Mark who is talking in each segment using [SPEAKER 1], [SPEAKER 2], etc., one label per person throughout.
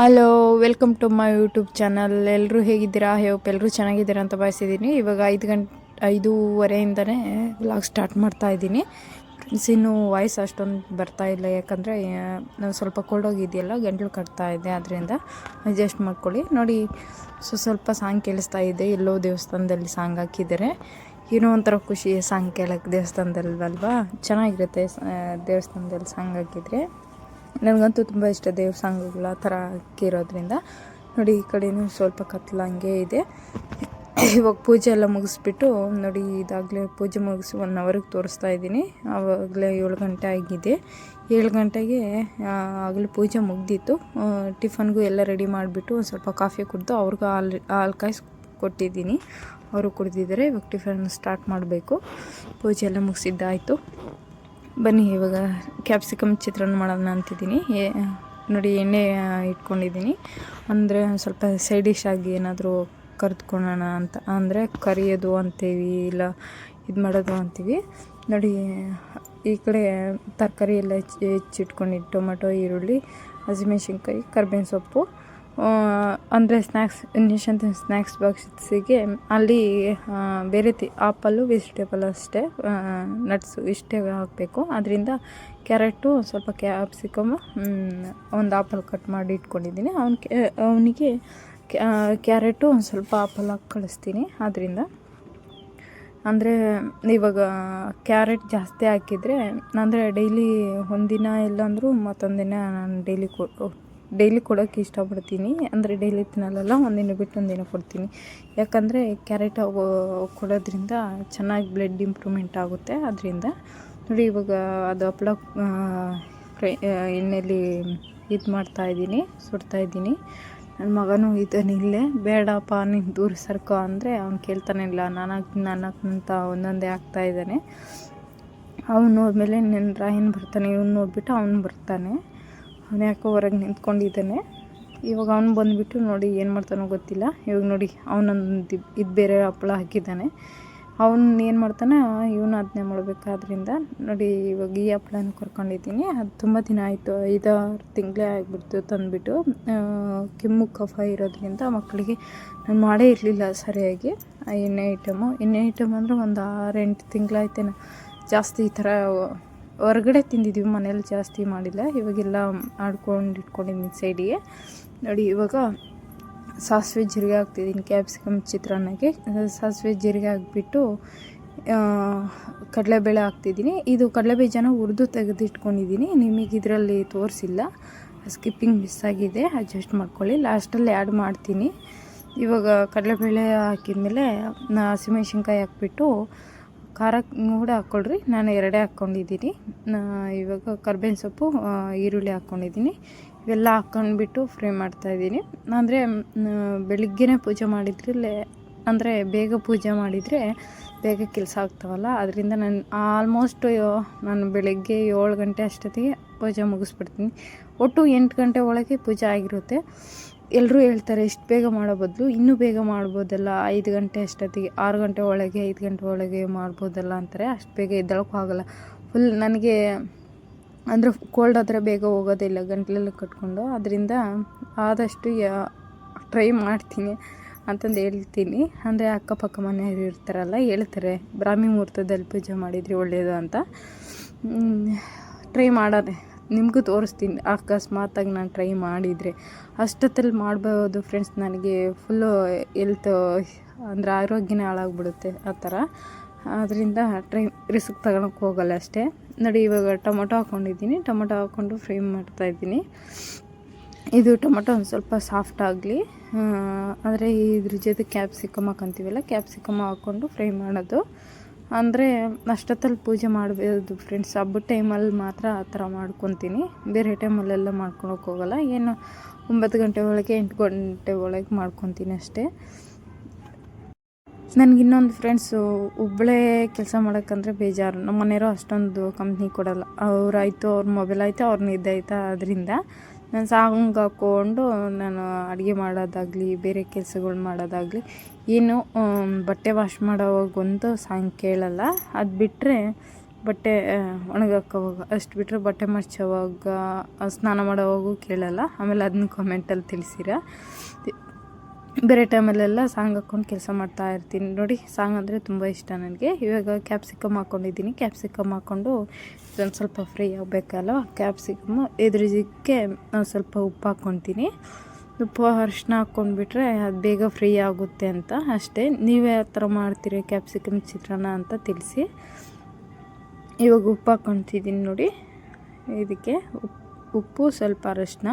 [SPEAKER 1] Hello welcome to my YouTube channel ಎಲ್ಲರೂ ಹೇಗಿದ್ದೀರಾ? ಹೇಪ್ ಎಲ್ಲರೂ ಚೆನ್ನಾಗಿದ್ದೀರಾ ಅಂತ ಬಯಸಿದ್ದೀನಿ ಇವಾಗ ಐದು ಗಂಟೆ ಐದೂವರೆಯಿಂದನೇ ವ್ಲಾಗ್ ಸ್ಟಾರ್ಟ್ ಮಾಡ್ತಾ ಇದ್ದೀನಿ. ಫ್ರೆಂಡ್ಸ್ ಇನ್ನೂ ವಾಯ್ಸ್ ಅಷ್ಟೊಂದು ಬರ್ತಾ ಇಲ್ಲ. ಯಾಕಂದರೆ ನಾವು ಸ್ವಲ್ಪ ಕೋಲ್ಡ್ ಹೋಗಿದೆಯಲ್ಲ, ಗಂಟಲು ಕಟ್ತಾ ಇದೆ ಅದರಿಂದ ಅಡ್ಜಸ್ಟ್ ಮಾಡ್ಕೊಳ್ಳಿ. ನೋಡಿ, ಸೊ ಸ್ವಲ್ಪ ಸಾಂಗ್ ಕೇಳಿಸ್ತಾ ಇದೆ. ಎಲ್ಲೋ ದೇವಸ್ಥಾನದಲ್ಲಿ ಸಾಂಗ್ ಹಾಕಿದ್ದಾರೆ. ಏನೋ ಒಂಥರ ಖುಷಿ ಸಾಂಗ್ ಕೇಳೋಕ್ಕೆ ದೇವಸ್ಥಾನದಲ್ವಲ್ವಾ? ಚೆನ್ನಾಗಿರುತ್ತೆ ದೇವಸ್ಥಾನದಲ್ಲಿ ಸಾಂಗ್ ಹಾಕಿದರೆ. ನನಗಂತೂ ತುಂಬ ಇಷ್ಟ ದೇವ್ರ ಸಾಂಗ್ಗಳು ಆ ಥರ ಹಾಕಿರೋದ್ರಿಂದ ನೋಡಿ, ಈ ಕಡೆಯೂ ಸ್ವಲ್ಪ ಕತ್ಲಂಗೆ ಇದೆ. ಇವಾಗ ಪೂಜೆ ಎಲ್ಲ ಮುಗಿಸ್ಬಿಟ್ಟು, ನೋಡಿ, ಇದಾಗಲೇ ಪೂಜೆ ಮುಗಿಸಿ ಒನ್ ಅವರಿಗೆ ತೋರಿಸ್ತಾ ಇದ್ದೀನಿ. ಆವಾಗಲೇ ಏಳು ಗಂಟೆ ಆಗಿದೆ. ಏಳು ಗಂಟೆಗೆ ಆಗಲೇ ಪೂಜೆ ಮುಗ್ದಿತ್ತು. ಟಿಫನ್ಗೂ ಎಲ್ಲ ರೆಡಿ ಮಾಡಿಬಿಟ್ಟು ಒಂದು ಸ್ವಲ್ಪ ಕಾಫಿ ಕುಡಿದು ಅವ್ರಿಗೂ ಹಾಲು ಹಾಲು ಕಾಯಿಸಿ ಕೊಟ್ಟಿದ್ದೀನಿ. ಅವರು ಕುಡಿದಿದ್ದಾರೆ, ಇವಾಗ ಟಿಫನ್ ಸ್ಟಾರ್ಟ್ ಮಾಡಬೇಕು. ಪೂಜೆ ಎಲ್ಲ ಮುಗಿಸಿದ್ದಾಯಿತು. ಬನ್ನಿ, ಇವಾಗ ಕ್ಯಾಪ್ಸಿಕಮ್ ಚಿತ್ರಾನ್ನ ಮಾಡೋಣ ಅಂತಿದ್ದೀನಿ. ನೋಡಿ, ಎಣ್ಣೆ ಇಟ್ಕೊಂಡಿದ್ದೀನಿ. ಅಂದರೆ ಸ್ವಲ್ಪ ಸೈಡ್ ಡಿಶ್ ಆಗಿ ಏನಾದರೂ ಕರೆದುಕೊಳ್ಳೋಣ ಅಂತ. ಅಂದರೆ ಕರಿಯೋದು ಅಂತೀವಿ, ಇಲ್ಲ ಇದು ಮಾಡೋದು ಅಂತೀವಿ. ನೋಡಿ, ಈ ಕಡೆ ತರಕಾರಿ ಎಲ್ಲ ಹೆಚ್ಚಿ ಹೆಚ್ಚಿಟ್ಕೊಂಡಿದ್ದು ಟೊಮೆಟೊ, ಈರುಳ್ಳಿ, ಹಸಿಮೆಣ್ಸಿನ್ಕಾಯಿ, ಕರ್ಬೇವಿನ ಸೊಪ್ಪು. ಅಂದರೆ ಸ್ನ್ಯಾಕ್ಸ್ ನಿಶಾಂತ್ ಸ್ನ್ಯಾಕ್ಸ್ ಬಾಕ್ಸಿಗೆ ಅಲ್ಲಿ ಬೇರೆ ತಿ, ಆಪಲ್ಲು ವೆಜಿಟೇಬಲ್ ಅಷ್ಟೇ ನಟ್ಸು ಇಷ್ಟೇ ಹಾಕಬೇಕು. ಅದರಿಂದ ಕ್ಯಾರೆಟು ಸ್ವಲ್ಪ ಕ್ಯಾಪ್ಸಿಕಮ್ ಒಂದು ಆಪಲ್ ಕಟ್ ಮಾಡಿ ಇಟ್ಕೊಂಡಿದ್ದೀನಿ. ಅವ್ನ ಅವನಿಗೆ ಕ್ಯಾರೆಟು ಒಂದು ಸ್ವಲ್ಪ ಆಪಲ್ ಹಾಕಿ ಕಳಿಸ್ತೀನಿ. ಅದರಿಂದ ಅಂದರೆ ಇವಾಗ ಕ್ಯಾರೆಟ್ ಜಾಸ್ತಿ ಹಾಕಿದರೆ, ಅಂದರೆ ಡೈಲಿ ಒಂದಿನ ಇಲ್ಲಾಂದ್ರೂ ಮತ್ತೊಂದಿನ ದಿನ ನಾನು ಡೈಲಿ ಕೊ ಡೈಲಿ ಕೊಡೋಕ್ಕೆ ಇಷ್ಟಪಡ್ತೀನಿ. ಅಂದರೆ ಡೈಲಿ ತಿನ್ನಲ್ಲ ಒಂದಿನ ಬಿಟ್ಟು ಒಂದಿನ ಕೊಡ್ತೀನಿ. ಯಾಕಂದರೆ ಕ್ಯಾರೆಟ್ ಕೊಡೋದ್ರಿಂದ ಚೆನ್ನಾಗಿ ಬ್ಲಡ್ ಇಂಪ್ರೂವ್ಮೆಂಟ್ ಆಗುತ್ತೆ. ಅದರಿಂದ ನೋಡಿ ಇವಾಗ ಅದು ಫ್ರೈ ಎಣ್ಣೆಯಲ್ಲಿ ಇದು ಮಾಡ್ತಾಯಿದ್ದೀನಿ ಸುಡ್ತಾಯಿದ್ದೀನಿ ನನ್ನ ಮಗನೂ ಇದನ್ನು ಇಲ್ಲೇ. ಬೇಡಪ್ಪ, ನೀನು ದೂರ ಸರ್ಕೋ ಅಂದರೆ ಅವ್ನು ಕೇಳ್ತಾನೆ ಇಲ್ಲ. ನಾನು ನಾನು ಒಂದೊಂದೇ ಆಗ್ತಾ ಇದ್ದಾನೆ. ಅವ್ನು ನೋಡಿದ್ಮೇಲೆ ನನ್ನ ರಾಯನ್ ಬರ್ತಾನೆ, ಇವ್ನು ನೋಡಿಬಿಟ್ಟು ಅವ್ನು ಬರ್ತಾನೆ. ಅವನು ಯಾಕೋ ಹೊರಗೆ ನಿಂತ್ಕೊಂಡಿದ್ದಾನೆ. ಇವಾಗ ಅವ್ನು ಬಂದುಬಿಟ್ಟು ನೋಡಿ ಏನು ಮಾಡ್ತಾನೋ ಗೊತ್ತಿಲ್ಲ. ಇವಾಗ ನೋಡಿ ಅವನೊಂದು ಇದು ಬೇರೆ ಹಪ್ಪಳ ಹಾಕಿದ್ದಾನೆ. ಅವನು ಏನು ಮಾಡ್ತಾನೆ, ಇವನು ಅದನ್ನೇ ಮಾಡಬೇಕಾದ್ರಿಂದ ನೋಡಿ ಇವಾಗ ಈ ಹಪ್ಪಳನ ಕರ್ಕೊಂಡಿದ್ದೀನಿ. ಅದು ತುಂಬ ದಿನ ಆಯಿತು, ಐದಾರು ತಿಂಗಳೇ ಆಗಿಬಿಡ್ತು ತಂದುಬಿಟ್ಟು. ಕೆಮ್ಮು, ಕಫ ಇರೋದ್ರಿಂದ ಮಕ್ಕಳಿಗೆ ನಾನು ಮಾಡೇ ಇರಲಿಲ್ಲ ಸರಿಯಾಗಿ. ಎಣ್ಣೆ ಐಟಮು. ಎಣ್ಣೆ ಐಟಮ್ ಅಂದರೆ ಒಂದು ಆರೆಂಟು ತಿಂಗಳಾಯ್ತೇನೋ ಜಾಸ್ತಿ ಈ ಥರ ಹೊರಗಡೆ ತಿಂದಿದ್ದೀವಿ, ಮನೇಲಿ ಜಾಸ್ತಿ ಮಾಡಿಲ್ಲ. ಇವಾಗೆಲ್ಲ ಆಡ್ಕೊಂಡು ಇಟ್ಕೊಂಡಿದ್ದೀನಿ ಸೈಡಿಗೆ. ನೋಡಿ, ಇವಾಗ ಸಾಸಿವೆ ಜೀರಿಗೆ ಹಾಕ್ತಿದ್ದೀನಿ, ಕ್ಯಾಪ್ಸಿಕಮ್, ಚಿತ್ರಾನ್ನಕ್ಕೆ. ಸಾಸಿವೆ ಜೀರಿಗೆ ಹಾಕ್ಬಿಟ್ಟು ಕಡಲೆಬೇಳೆ ಹಾಕ್ತಿದ್ದೀನಿ. ಇದು ಕಡಲೆಬೀಜನ ಹುರಿದು ತೆಗೆದಿಟ್ಕೊಂಡಿದ್ದೀನಿ. ನಿಮಗೆ ಇದರಲ್ಲಿ ತೋರಿಸಿಲ್ಲ. ಸ್ಕಿಪ್ಪಿಂಗ್ ಮಿಸ್ ಆಗಿದೆ, ಅಡ್ಜಸ್ಟ್ ಮಾಡ್ಕೊಳ್ಳಿ. ಲಾಸ್ಟಲ್ಲಿ ಆ್ಯಡ್ ಮಾಡ್ತೀನಿ. ಇವಾಗ ಕಡಲೆಬೇಳೆ ಹಾಕಿದ್ಮೇಲೆ ಹಸಿಮೆಣ್ಸಿನ್ಕಾಯಿ ಹಾಕ್ಬಿಟ್ಟು ಖಾರ ಕೂಡ ಹಾಕ್ಕೊಳ್ರಿ. ನಾನು ಎರಡೇ ಹಾಕ್ಕೊಂಡಿದ್ದೀನಿ. ಇವಾಗ ಕರ್ಬೇವಿನ ಸೊಪ್ಪು ಈರುಳ್ಳಿ ಹಾಕ್ಕೊಂಡಿದ್ದೀನಿ. ಇವೆಲ್ಲ ಹಾಕ್ಕೊಂಡ್ಬಿಟ್ಟು ಫ್ರೈ ಮಾಡ್ತಾಯಿದ್ದೀನಿ ಅಂದರೆ ಬೆಳಿಗ್ಗೆನೇ ಪೂಜೆ ಮಾಡಿದ್ರಲ್ಲೇ, ಅಂದರೆ ಬೇಗ ಪೂಜೆ ಮಾಡಿದರೆ ಬೇಗ ಕೆಲಸ ಆಗ್ತಾವಲ್ಲ, ಅದರಿಂದ ನಾನು ಆಲ್ಮೋಸ್ಟ್ ನಾನು ಬೆಳಗ್ಗೆ ಏಳು ಗಂಟೆ ಅಷ್ಟೊತ್ತಿಗೆ ಪೂಜೆ ಮುಗಿಸ್ಬಿಡ್ತೀನಿ. ಒಟ್ಟು ಎಂಟು ಗಂಟೆ ಒಳಗೆ ಪೂಜೆ ಆಗಿರುತ್ತೆ. ಎಲ್ಲರೂ ಹೇಳ್ತಾರೆ, ಇಷ್ಟು ಬೇಗ ಮಾಡೋ ಬದಲು ಇನ್ನೂ ಬೇಗ ಮಾಡ್ಬೋದಲ್ಲ, ಐದು ಗಂಟೆ ಅಷ್ಟೊತ್ತಿಗೆ, ಆರು ಗಂಟೆ ಒಳಗೆ, ಐದು ಗಂಟೆ ಒಳಗೆ ಮಾಡ್ಬೋದಲ್ಲ ಅಂತಾರೆ. ಅಷ್ಟು ಬೇಗ ಎದ್ದೇಳೋಕ್ಕೂ ಆಗೋಲ್ಲ. ಫುಲ್ ನನಗೆ ಅಂದರೆ ಕೋಲ್ಡ್ ಆದರೆ ಬೇಗ ಹೋಗೋದಿಲ್ಲ ಗಂಟ್ಲೆಲ್ಲ ಕಟ್ಕೊಂಡು. ಅದರಿಂದ ಆದಷ್ಟು ಟ್ರೈ ಮಾಡ್ತೀನಿ ಅಂತಂದು ಹೇಳ್ತೀನಿ. ಅಂದರೆ ಅಕ್ಕಪಕ್ಕ ಮನೆಯವರು ಇರ್ತಾರಲ್ಲ, ಹೇಳ್ತಾರೆ, ಬ್ರಾಹ್ಮಿ ಮುಹೂರ್ತದಲ್ಲಿ ಪೂಜೆ ಮಾಡಿದರೆ ಒಳ್ಳೆಯದು ಅಂತ. ಟ್ರೈ ಮಾಡೋದೆ. ನಿಮಗೂ ತೋರಿಸ್ತೀನಿ. ಅಕಸ್ಮಾತಾಗಿ ನಾನು ಟ್ರೈ ಮಾಡಿದರೆ. ಅಷ್ಟೊತ್ತಲ್ಲಿ ಮಾಡ್ಬೋದು ಫ್ರೆಂಡ್ಸ್ ನನಗೆ ಫುಲ್ಲು ಎಲ್ತ್ ಅಂದರೆ ಆರೋಗ್ಯನೇ ಹಾಳಾಗ್ಬಿಡುತ್ತೆ ಆ ಥರ. ಅದರಿಂದ ಟ್ರೈ ರಿಸ್ಕ್ ತಗೊಳಕ್ಕೆ ಹೋಗಲ್ಲ ಅಷ್ಟೇ. ನೋಡಿ, ಇವಾಗ ಟೊಮೊಟೊ ಹಾಕ್ಕೊಂಡಿದ್ದೀನಿ ಟೊಮೊಟೊ ಹಾಕ್ಕೊಂಡು ಫ್ರೈ ಮಾಡ್ತಾಯಿದ್ದೀನಿ ಇದು ಟೊಮೊಟೊ ಒಂದು ಸ್ವಲ್ಪ ಸಾಫ್ಟ್ ಆಗಲಿ. ಅಂದರೆ ಇದ್ರ ಜೊತೆ ಕ್ಯಾಪ್ಸಿಕಮ್ ಹಾಕೊಂತೀವಲ್ಲ ಕ್ಯಾಪ್ಸಿಕಮ್ ಹಾಕ್ಕೊಂಡು ಫ್ರೈ ಮಾಡೋದು. ಅಂದರೆ ಅಷ್ಟೊತ್ತಲ್ಲಿ ಪೂಜೆ ಮಾಡಬಾರ್ದು ಫ್ರೆಂಡ್ಸ್ ಹಬ್ಬದ ಟೈಮಲ್ಲಿ ಮಾತ್ರ ಆ ಥರ ಮಾಡ್ಕೊತೀನಿ. ಬೇರೆ ಟೈಮಲ್ಲೆಲ್ಲ ಮಾಡ್ಕೊಳಕ್ಕೆ ಹೋಗಲ್ಲ. ಏನು ಒಂಬತ್ತು ಗಂಟೆ ಒಳಗೆ, ಎಂಟು ಗಂಟೆ ಒಳಗೆ ಮಾಡ್ಕೊತೀನಿ ಅಷ್ಟೇ. ನನಗೆ ಇನ್ನೊಂದು ಫ್ರೆಂಡ್ಸು ಒಬ್ಬಳೇ ಕೆಲಸ ಮಾಡೋಕ್ಕಂದ್ರೆ ಬೇಜಾರು. ನಮ್ಮ ಮನೆಯವರು ಅಷ್ಟೊಂದು ಕಂಪ್ನಿ ಕೊಡಲ್ಲ. ಅವ್ರಾಯಿತು ಅವ್ರ ಮೊಬೈಲ್ ಆಯಿತು, ಅವ್ರ ನಿದ್ದೆ ಆಯಿತಾ ಅದರಿಂದ. ನಾನು ಸಾಂಗ್ ಹಾಕ್ಕೊಂಡು ನಾನು ಅಡುಗೆ ಮಾಡೋದಾಗಲಿ, ಬೇರೆ ಕೆಲಸಗಳು ಮಾಡೋದಾಗಲಿ ಏನು ಬಟ್ಟೆ ವಾಶ್ ಮಾಡೋವಾಗಂತೂ ಸಾಂಗ್ ಕೇಳಲ್ಲ. ಅದು ಬಿಟ್ಟರೆ ಬಟ್ಟೆ ಒಣಗಾಕೋವಾಗ ಅಷ್ಟು ಬಿಟ್ಟರೆ ಬಟ್ಟೆ ಮಡ್ಚೋವಾಗ ಸ್ನಾನ ಮಾಡೋವಾಗೂ ಕೇಳಲ್ಲ. ಆಮೇಲೆ ಅದನ್ನ ಕಾಮೆಂಟಲ್ಲಿ ತಿಳಿಸಿರ. ಬೇರೆ ಟೈಮಲ್ಲೆಲ್ಲ ಸಾಂಗ್ ಹಾಕ್ಕೊಂಡು ಕೆಲಸ ಮಾಡ್ತಾ ಇರ್ತೀನಿ. ನೋಡಿ, ಸಾಂಗ್ ಅಂದರೆ ತುಂಬ ಇಷ್ಟ ನನಗೆ. ಇವಾಗ ಕ್ಯಾಪ್ಸಿಕಮ್ ಹಾಕ್ಕೊಂಡಿದ್ದೀನಿ ಕ್ಯಾಪ್ಸಿಕಮ್ ಹಾಕ್ಕೊಂಡು ಇದೊಂದು ಸ್ವಲ್ಪ ಫ್ರೀ ಆಗಬೇಕಲ್ವ? ಕ್ಯಾಪ್ಸಿಕಮ್ ಎದುರಿದ್ದಕ್ಕೆ ಒಂದು ಸ್ವಲ್ಪ ಉಪ್ಪು ಹಾಕ್ಕೊತೀನಿ. ಉಪ್ಪು ಅರಿಶಿನ ಹಾಕ್ಕೊಂಡ್ಬಿಟ್ರೆ ಅದು ಬೇಗ ಫ್ರೀ ಆಗುತ್ತೆ ಅಂತ ಅಷ್ಟೇ. ನೀವೇ ಯಾವ ಥರ ಮಾಡ್ತೀರಿ ಕ್ಯಾಪ್ಸಿಕಮ್, ಚಿತ್ರಾನ್ನ ಅಂತ ತಿಳಿಸಿ. ಇವಾಗ ಉಪ್ಪು ಹಾಕ್ಕೊತಿದ್ದೀನಿ ನೋಡಿ. ಇದಕ್ಕೆ ಉಪ್- ಉಪ್ಪು, ಸ್ವಲ್ಪ ಅರಶಿನ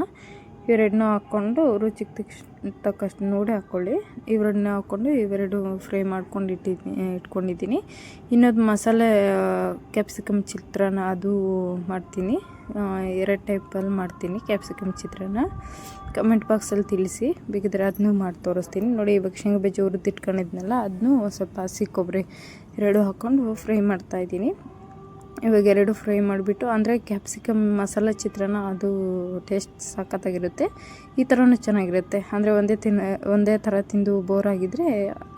[SPEAKER 1] ಇವೆರಡನ್ನೂ ಹಾಕ್ಕೊಂಡು ರುಚಿಗೆ ತಕ್ಷ ತಕ್ಕಷ್ಟು ನೋಡಿ ಹಾಕ್ಕೊಳ್ಳಿ ಇವೆರಡನ್ನ ಹಾಕ್ಕೊಂಡು ಇವೆರಡು ಫ್ರೈ ಮಾಡ್ಕೊಂಡು ಇಟ್ಟಿದ್ದೀನಿ ಇಟ್ಕೊಂಡಿದ್ದೀನಿ. ಇನ್ನೊಂದು ಮಸಾಲೆ ಕ್ಯಾಪ್ಸಿಕಮ್ ಚಿತ್ರಾನ್ನ ಅದು ಮಾಡ್ತೀನಿ. ಎರಡು ಟೈಪಲ್ಲಿ ಮಾಡ್ತೀನಿ ಕ್ಯಾಪ್ಸಿಕಮ್ ಚಿತ್ರಾನ್ನ. ಕಮೆಂಟ್ ಬಾಕ್ಸಲ್ಲಿ ತಿಳಿಸಿ, ಬೇಕಿದ್ರೆ ಅದನ್ನೂ ಮಾಡಿ ತೋರಿಸ್ತೀನಿ. ನೋಡಿ, ಇವಾಗ ಶೇಂಗಾ ಬೀಜ ಹುರಿದಿಟ್ಕೊಂಡಿದ್ನಲ್ಲ ಅದನ್ನೂ ಸ್ವಲ್ಪ ಹಸಿ ಕೊಬ್ಬರಿ ಎರಡು ಹಾಕ್ಕೊಂಡು ಫ್ರೈ ಮಾಡ್ತಾಯಿದ್ದೀನಿ ಇವಾಗ ಎರಡು ಫ್ರೈ ಮಾಡಿಬಿಟ್ಟು, ಅಂದರೆ ಕ್ಯಾಪ್ಸಿಕಮ್ ಮಸಾಲ ಚಿತ್ರಾನ್ನ ಅದು ಟೇಸ್ಟ್ ಸಖತ್ತಾಗಿರುತ್ತೆ. ಈ ಥರನೂ ಚೆನ್ನಾಗಿರುತ್ತೆ. ಅಂದರೆ ಒಂದೇ ತಿನ್ನ ಒಂದೇ ಥರ ತಿಂದು ಬೋರ್ ಆಗಿದ್ದರೆ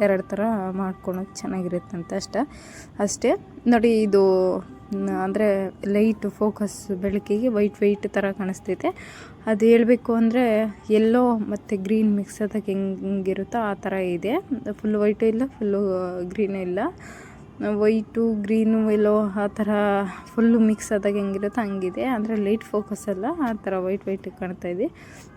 [SPEAKER 1] ಎರಡು ಥರ ಮಾಡ್ಕೊಳೋದು ಚೆನ್ನಾಗಿರುತ್ತೆ ಅಂತ ಅಷ್ಟೇ. ಅಷ್ಟೇ, ನೋಡಿ ಇದು, ಅಂದರೆ ಲೈಟ್ ಫೋಕಸ್ ಬೆಳಕಿಗೆ ವೈಟ್ ವೈಟ್ ಥರ ಕಾಣಿಸ್ತೈತೆ. ಅದು ಹೇಳಬೇಕು ಅಂದರೆ ಎಲ್ಲೋ ಮತ್ತು ಗ್ರೀನ್ ಮಿಕ್ಸ್ ಆದಾಗ ಹೆಂಗಿರುತ್ತೋ ಆ ಥರ ಇದೆ. ಫುಲ್ ವೈಟು ಇಲ್ಲ ಫುಲ್ಲು ಗ್ರೀನು ಇಲ್ಲ. ವೈಟು, ಗ್ರೀನು ಎಲ್ಲೋ ಆ ಥರ ಫುಲ್ಲು ಮಿಕ್ಸ್ ಆದಾಗ ಹೆಂಗಿರುತ್ತೋ ಹಂಗಿದೆ. ಅಂದರೆ ಲೈಟ್ ಫೋಕಸ್ ಅಲ್ಲ, ಆ ಥರ ವೈಟ್ ವೈಟ್ ಕಾಣ್ತಾ ಇದೆ.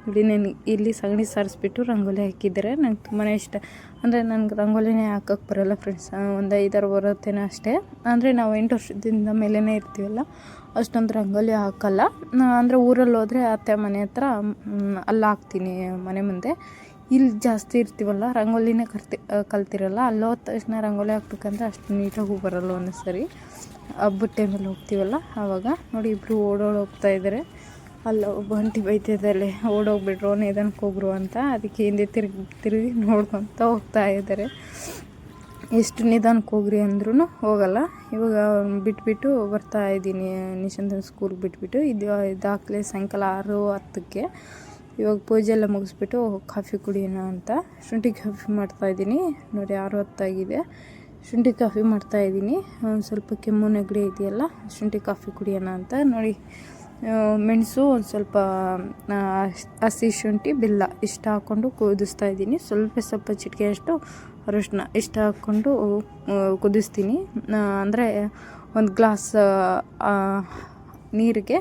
[SPEAKER 1] ಇಲ್ಲಿ ನಾನು ಇಲ್ಲಿ ಸಗಣಿ ಸಾರಿಸ್ಬಿಟ್ಟು ರಂಗೋಲಿ ಹಾಕಿದ್ದಾರೆ. ನಂಗೆ ತುಂಬಾ ಇಷ್ಟ. ಅಂದರೆ ನನಗೆ ರಂಗೋಲಿನೇ ಹಾಕೋಕ್ಕೆ ಬರೋಲ್ಲ ಫ್ರೆಂಡ್ಸ್ ಒಂದು ಐದಾರು ಬರುತ್ತೇನೋ ಅಷ್ಟೇ. ಅಂದರೆ ನಾವು ಎಂಟು ವರ್ಷದಿಂದ ಮೇಲೇ ಇರ್ತೀವಲ್ಲ, ಅಷ್ಟೊಂದು ರಂಗೋಲಿ ಹಾಕಲ್ಲ. ಅಂದರೆ ಊರಲ್ಲಿ ಹೋದರೆ ಅತ್ತೆ ಮನೆ ಹತ್ರ ಅಲ್ಲಿ ಹಾಕ್ತೀನಿ ಮನೆ ಮುಂದೆ. ಇಲ್ಲಿ ಜಾಸ್ತಿ ಇರ್ತೀವಲ್ಲ, ರಂಗೋಲಿನೇ ಕರ್ತಿ ಕಲ್ತಿರಲ್ಲ, ಅಲ್ಲಿ ಹೋದ ತಕ್ಷಣ ರಂಗೋಲಿ ಹಾಕ್ಬೇಕಂದ್ರೆ ಅಷ್ಟು ನೀಟಾಗೂ ಬರಲ್ಲ ಒಂದೊಂದು ಸರಿ ಹಬ್ಬದ ಟೈಮಲ್ಲಿ ಹೋಗ್ತೀವಲ್ಲ, ಆವಾಗ ನೋಡಿ ಇಬ್ಬರು ಓಡೋಡು ಹೋಗ್ತಾ ಇದ್ದಾರೆ ಅಲ್ಲಿ ಒಬ್ಬ ಅಂಟಿ ಬೈತಿದ್ದಾಳೆ ಓಡೋಗ್ಬಿಟ್ರು, ನಿಧಾನಕ್ಕೆ ಹೋಗ್ರು ಅಂತ. ಅದಕ್ಕೆ ಹಿಂದೆ ತಿರುಗಿ ತಿರುಗಿ ನೋಡ್ಕೊತ ಹೋಗ್ತಾ ಇದ್ದಾರೆ ಎಷ್ಟು ನಿಧಾನಕ್ಕೆ ಹೋಗ್ರಿ ಅಂದ್ರೂ ಹೋಗಲ್ಲ. ಇವಾಗ ಬಿಟ್ಬಿಟ್ಟು ಬರ್ತಾ ಇದ್ದೀನಿ, ನಿಶಾಂತನ ಸ್ಕೂಲ್ಗೆ ಬಿಟ್ಬಿಟ್ಟು. ಇದು, ಇದಾಗಲೇ ಸಾಯಂಕಾಲ ಆರು ಹತ್ತಕ್ಕೆ. ಇವಾಗ ಪೂಜೆ ಎಲ್ಲ ಮುಗಿಸ್ಬಿಟ್ಟು ಕಾಫಿ ಕುಡಿಯೋಣ ಅಂತ. ಶುಂಠಿ ಕಾಫಿ ಮಾಡ್ತಾಯಿದ್ದೀನಿ ನೋಡಿ ಆರು ಹೊತ್ತಾಗಿದೆ. ಶುಂಠಿ ಕಾಫಿ ಮಾಡ್ತಾಯಿದ್ದೀನಿ ಒಂದು ಸ್ವಲ್ಪ ಕೆಮ್ಮು ನೆಗಡಿ ಇದೆಯಲ್ಲ, ಶುಂಠಿ ಕಾಫಿ ಕುಡಿಯೋಣ ಅಂತ. ನೋಡಿ ಮೆಣಸು ಒಂದು ಸ್ವಲ್ಪ ಹಸಿ ಶುಂಠಿ, ಬೆಲ್ಲ ಇಷ್ಟು ಹಾಕ್ಕೊಂಡು ಕುದಿಸ್ತಾ ಇದ್ದೀನಿ. ಸ್ವಲ್ಪ ಸ್ವಲ್ಪ ಚಿಟಿಕೆಯಷ್ಟು ಅರಿಶಿನ ಇಷ್ಟು ಹಾಕ್ಕೊಂಡು ಕುದಿಸ್ತೀನಿ. ಅಂದರೆ ಒಂದು ಗ್ಲಾಸ್ ನೀರಿಗೆ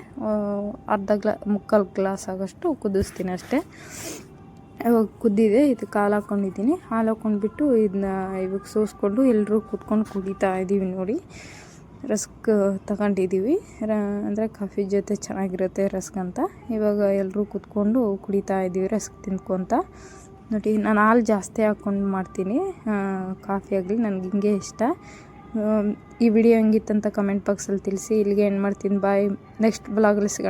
[SPEAKER 1] ಅರ್ಧ ಗ್ಲಾ, ಮುಕ್ಕಾಲು ಗ್ಲಾಸ್ ಆಗೋಷ್ಟು ಕುದಿಸ್ತೀನಿ ಅಷ್ಟೇ. ಇವಾಗ ಕುದ್ದಿದೆ ಇದಕ್ಕೆ ಹಾಲು ಹಾಕ್ಕೊಂಡಿದ್ದೀನಿ. ಹಾಲು ಹಾಕ್ಕೊಂಡ್ಬಿಟ್ಟು ಇದನ್ನ ಇವಾಗ ಸೋಸ್ಕೊಂಡು ಎಲ್ಲರೂ ಕುತ್ಕೊಂಡು ಕುಡಿತಾ ಇದ್ದೀವಿ ನೋಡಿ. ರಸ್ಕ್ ತಗೊಂಡಿದ್ದೀವಿ ರ, ಅಂದರೆ ಕಾಫಿ ಜೊತೆ ಚೆನ್ನಾಗಿರುತ್ತೆ ರಸ್ಕ್ ಅಂತ. ಇವಾಗ ಎಲ್ಲರೂ ಕುತ್ಕೊಂಡು ಕುಡಿತಾ ಇದ್ದೀವಿ ರಸ್ಕ್ ತಿನ್ಕೊತ. ನೋಡಿ, ನಾನು ಹಾಲು ಜಾಸ್ತಿ ಹಾಕ್ಕೊಂಡು ಮಾಡ್ತೀನಿ. ಕಾಫಿ ಆಗಲಿ, ನನಗೆ ಹಿಂಗೆ ಇಷ್ಟ. ಈ ವಿಡಿಯೋ ಹೆಂಗಿತ್ತಂತ ಕಮೆಂಟ್ ಬಾಕ್ಸಲ್ಲಿ ತಿಳಿಸಿ. ಇಲ್ಲಿಗೆ ಏನು ಮಾಡ್ತೀನಿ. ಬಾಯ್ ನೆಕ್ಸ್ಟ್ ಬ್ಲಾಗಲ್ಲಿ ಸಿಗೋಣ.